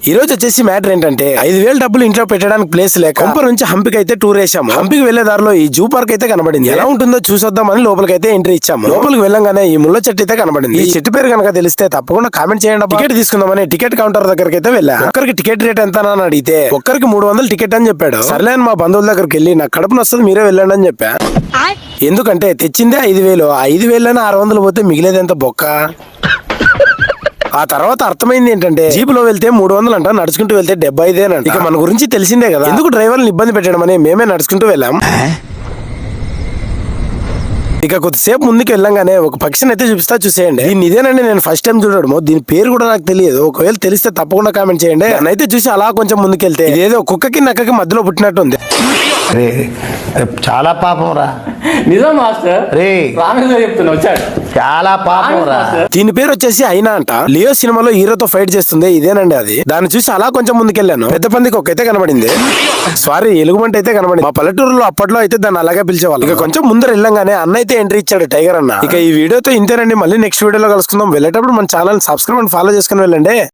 ఈ రోజు వచ్చేసి మ్యాటర్ ఏంటంటే ఐదు వేలు డబ్బులు ఇంట్లో పెట్టడానికి ప్లేస్ లేక కొంప నుంచి హంపికి అయితే టూర్ వేసాము హంపికి వెళ్ళే దారిలో ఈ జూ పార్క్ అయితే కనబడింది. ఎలా ఉంటుందో చూసొద్దామని లోపలికి అయితే ఎంట్రీ ఇచ్చాము. లోపలికి వెళ్ళంగానే ఈ ముళ్ళ చెట్టు అయితే కనబడింది. ఈ చెట్టు పేరు కనుక తెలిస్తే తప్పకుండా కామెంట్ చేయండి టికెట్ తీసుకుందామని టికెట్ కౌంటర్ దగ్గరికి అయితే వెళ్ళా. ఒక్కరికి టికెట్ రేట్ ఎంత అని అడిగితే ఒక్కరికి మూడు వందలు టికెట్ అని చెప్పాడు. సర్లే అని మా బంధువుల దగ్గరికి వెళ్ళి నాకు కడుపున వస్తుంది మీరే వెళ్ళండి అని చెప్పా. ఎందుకంటే తెచ్చిందే ఐదు వేలు. ఐదు వేలని ఆరు వందలు పోతే మిగిలేదెంత బొక్క? ఆ తర్వాత అర్థమైంది ఏంటంటే జీపులో వెళ్తే మూడు వందలు అంట నడుచుకుంటూ వెళ్తే డెబ్బై ఐదేనంట ఇక మన గురించి తెలిసిందే కదా. ఎందుకు డ్రైవర్ని ఇబ్బంది పెట్టడం అని మేమే నడుచుకుంటూ వెళ్ళాం. ఇక కొద్దిసేపు ముందుకు వెళ్ళంగానే ఒక పక్షిని అయితే చూపిస్తా చూసేయండి. దీన్ని ఇదేనండి నేను ఫస్ట్ టైం చూడడము. దీని పేరు కూడా నాకు తెలియదు. ఒకవేళ తెలిస్తే తప్పకుండా కామెంట్ చేయండి. అయితే చూసి అలా కొంచెం ముందుకెళ్తే ఇదేదో కుక్కకి నక్కకి మధ్యలో పుట్టినట్టుంది. చాలా పాపం రా. నిజం మాస్టర్. రే. రామేశ్వర చెప్తున్నా వచ్చాడు. చాలా పాపం రా. దీని పేరు వచ్చేసి అయినా అంట. లియో సినిమాలో హీరోతో ఫైట్ చేస్తుంది ఇదేనండి అది. దాన్ని చూసి అలా కొంచెం ముందుకెళ్ళాను. పెద్ద పందికి ఒక అయితే కనబడింది. సారీ ఎలుగుబంటి అయితే కనబడింది. మా పల్లెటూరులో అప్పట్లో అయితే దాన్ని అలాగే పిలిచేవాళ్ళు. ఇక కొంచెం ముందర వెళ్ళంగానే అన్న అయితే ఎంట్రీ ఇచ్చాడు టైగర్ అన్న. ఇక ఈ వీడియోతో ఇంతేనండి. మళ్ళీ నెక్స్ట్ వీడియోలో కలుసుకుందాం. వెళ్ళేటప్పుడు మన ఛానల్ సబ్స్క్రైబ్ అండ్ ఫాలో చేసుకుని వెళ్ళండి.